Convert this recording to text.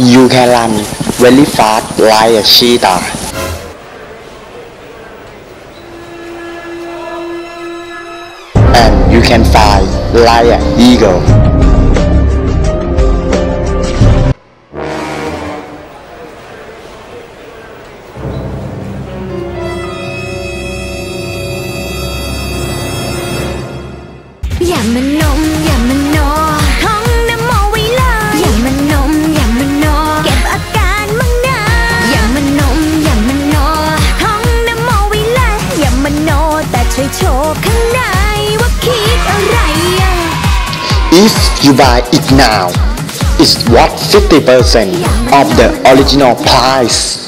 You can run very fast like a cheetah. And you can fly like an eagle. Yeah, If you buy it now, it's worth 50% of the original price.